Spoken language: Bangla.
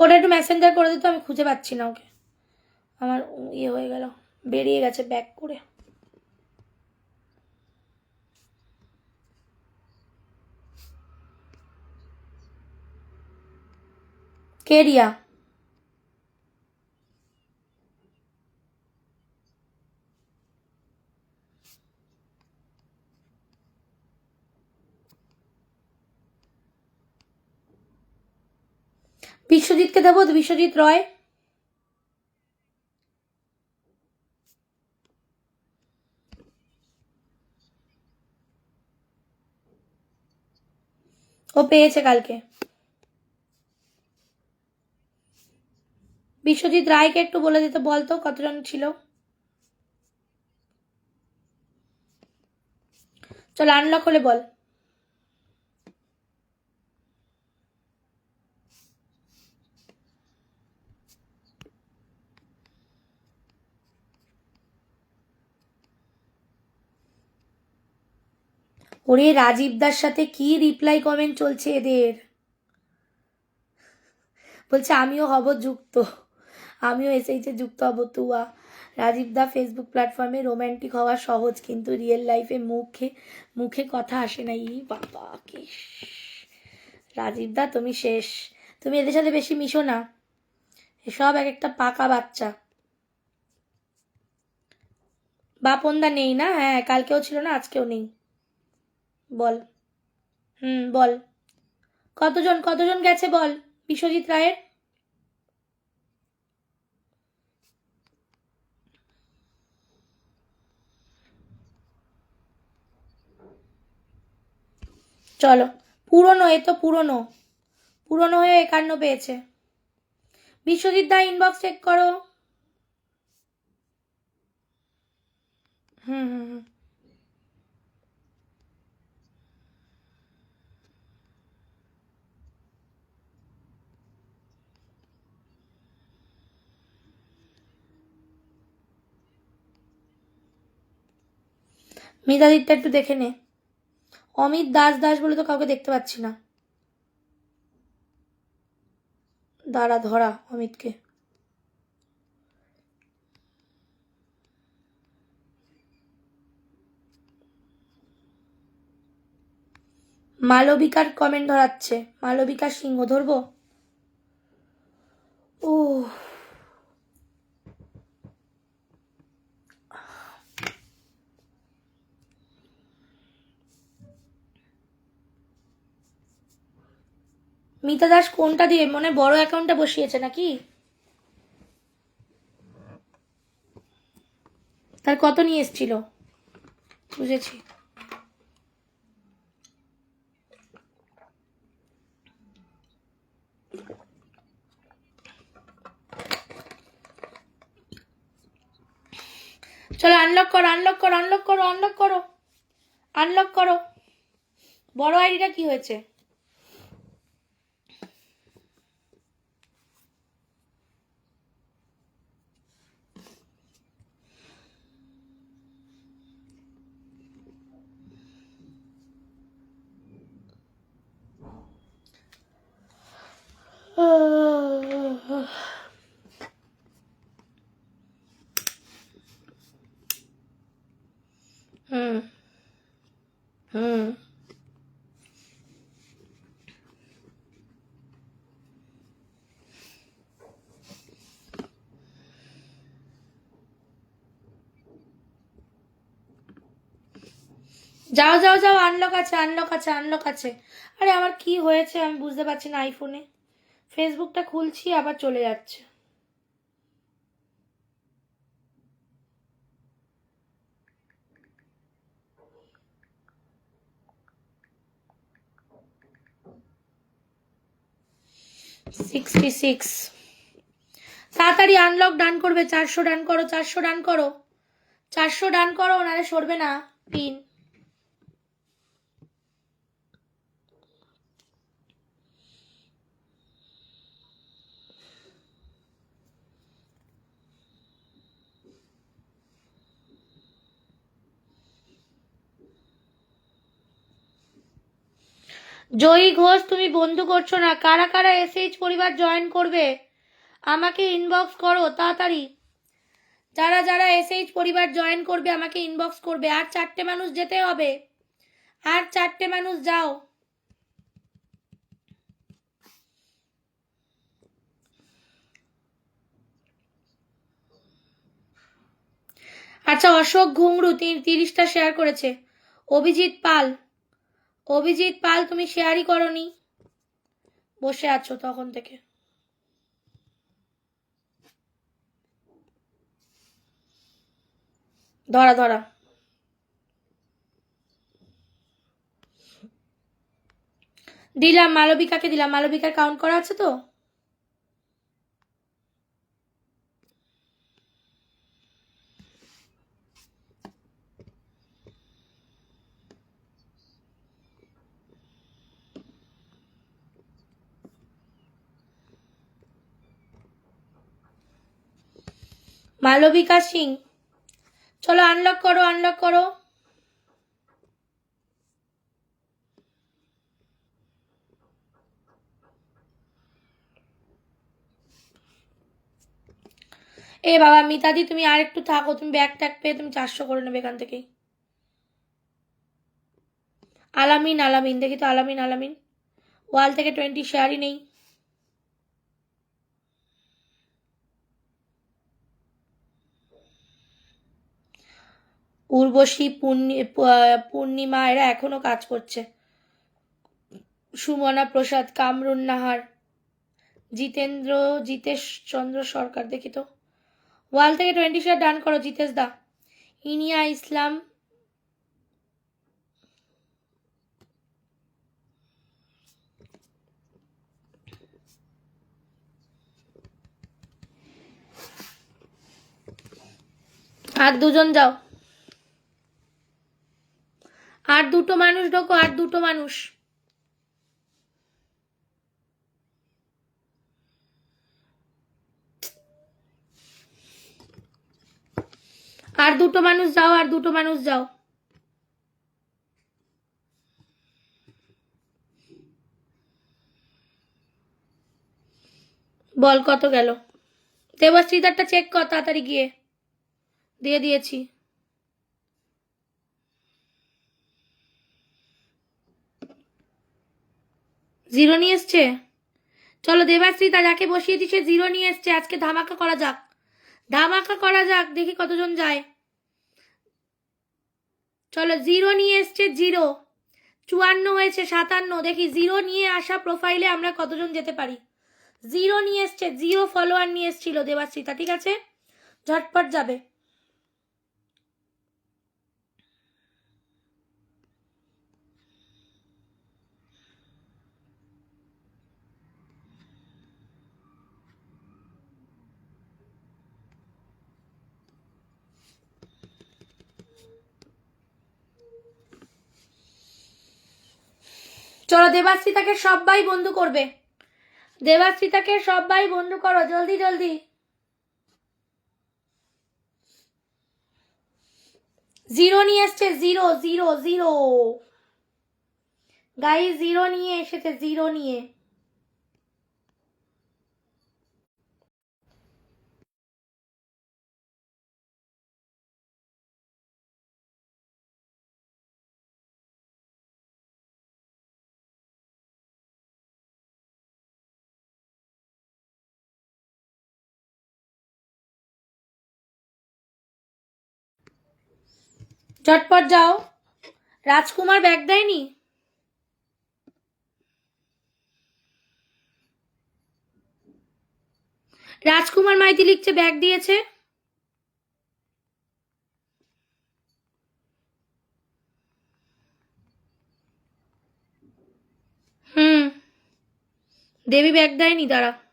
ওটা একটু মেসেঞ্জার করে দিত, আমি খুঁজে পাচ্ছি না ওকে। আমার ইয়ে হয়ে গেল, বেরিয়ে গেছে ব্যাক করে। কেরিয়া বিশ্বজিৎকে দেবো, বিশ্বজিৎ রয়। ও পেয়েছে কালকে। বিশ্বজিৎ রায়কে একটু বলে দিতে বলতো কতজন ছিল? চল আনলক হলে বল। ওরে রাজীব দার সাথে কি রিপ্লাই কমেন্ট চলছে এদের? বলছে, আমিও হব যুক্ত। আমিও এসেইছে যুক্ত হব তুয়া। রাজীব দা ফেসবুক প্ল্যাটফর্মে রোম্যান্টিক হওয়া সহজ, কিন্তু রিয়েল লাইফে মুখে মুখে কথা আসে না। ই বাবা, কি রাজীব দা, তুমি শেষ। তুমি এদের সাথে বেশি মিশো না। এসব এক একটা পাকা বাচ্চা। বাপনদা নেই না? হ্যাঁ কালকেও ছিল না, আজকেও নেই। বল। হুম, বল। কতজন কতজন গেছে বল? বিশ্বজিৎ রায়ের? চলো, পুরনো, এ তো পুরনো। পুরনো হয়ে একান্ন পেয়েছে। বিশ্বজিৎ দা ইনবক্স চেক করো। হুম হুম হুম। মিতাদিরটা একটু দেখে নে। অমিত দাস দাস বলে তো কাউকে দেখতে পাচ্ছি না। দাঁড়া, ধরা অমিতকে। মালবিকার কমেন্ট ধরাচ্ছে। মালবিকা সিংহ ধরবো ও মিতা দাস কোনটা দিয়ে? মনে বড় অ্যাকাউন্টটা বসিয়েছে নাকি? তার কত নিয়ে এসছিল? বুঝেছি। চলো আনলক করো আনলক করো আনলক করো আনলক করো। আনলক করো। বড় আইডিটা কি হয়েছে হুম যাও যাও যাও আনলক আছে আনলক আছে আনলক আছে। আরে আমার কি হয়েছে আমি বুঝতে পারছি না আইফোনে ফেসবুকটা খুলছি, আবার চলে যাচ্ছে। সিক্সটি সিক্স তাড়াতাড়ি আনলক ডান করবে, চারশো ডান করো, চারশো ডান করো। চারশো ডান করো, নাহলে সরবে না। পিন। জয়ী ঘোষ, তুমি বন্ধু করছ না। কারা কারা এসএইচ পরিবার জয়েন করবে? আমাকে ইনবক্স করো, তাড়াতাড়ি। যারা যারা এসএইচ পরিবার জয়েন করবে, আমাকে ইনবক্স করবে। আর চারটে মানুষ যেতে হবে। আর চারটে মানুষ যাও। আচ্ছা অশোক ঘুংরু তিরিশটা শেয়ার করেছে। অভিজিৎ পাল। অভিজিৎ পাল, তুমি শেয়ারই করনি। বসে আছো তখন থেকে। ধরা ধরা। দিলাম মালবিকাকে, দিলাম। মালবিকার কাউন্ট করা আছে তো? মালবিকা সিং। চলো আনলক করো আনলক করো। এ বাবা, মিতাদি, তুমি আর একটু থাকো, তুমি ব্যাগ ট্যাগ পেয়ে তুমি চারশো করে নেবে এখান থেকেই। আলামিন আলামিন, দেখি তো আলামিন আলামিন। ওয়াল থেকে টোয়েন্টি শেয়ারই নেই। উর্বশী পূর্ণি- পূর্ণিমা, এরা এখনও কাজ করছে। সুমনা প্রসাদ, কামরুন নাহার, জিতেন্দ্র, জিতেশ চন্দ্র সরকার, দেখি তো। ওয়াল থেকে টোয়েন্টি শেয়ার ডান করো, জিতেশ দা। ইনিয়া ইসলাম, আর দুজন যাও। আর দুটো মানুষ ঢোকো, আর দুটো মানুষ। আর দুটো মানুষ যাও, আর দুটো মানুষ যাও। বল কত গেল? দেবশ্রীদারটা চেক কর তাড়াতাড়ি গিয়ে। দিয়ে দিয়েছি। জিরো নিয়ে এসছে। চলো দেবাশ্রী তা যাকে বসিয়ে দিছে জিরো নিয়ে এসছে। আজকে ধামাকা করা যাক। ধামাকা করা যাক, দেখি কতজন যায়। চলো জিরো নিয়ে এসছে, জিরো। চুয়ান্ন হয়েছে, সাতান্ন। দেখি জিরো নিয়ে আসা প্রোফাইলে আমরা কতজন যেতে পারি। জিরো নিয়ে এসছে, জিরো ফলোয়ার নিয়ে এসছিল দেবাশ্রীতা ঠিক আছে? ঝটপট যাবে। চলো দেবাশ্রিতাকে সবাই বন্ধু করবে। দেবাশ্রিতাকে সবাই বন্ধু করো, জলদি জলদি। জিরো নিয়ে এসছে, জিরো জিরো জিরো। গাই জিরো নিয়ে এসেছে, জিরো নিয়ে। ঝটপট যাও। রাজকুমার ব্যাগ দেয়নি? রাজকুমার মাইতি লিখছে ব্যাগ দিয়েছে। হুম। দেবী ব্যাগ দেয়নি, দাঁড়া।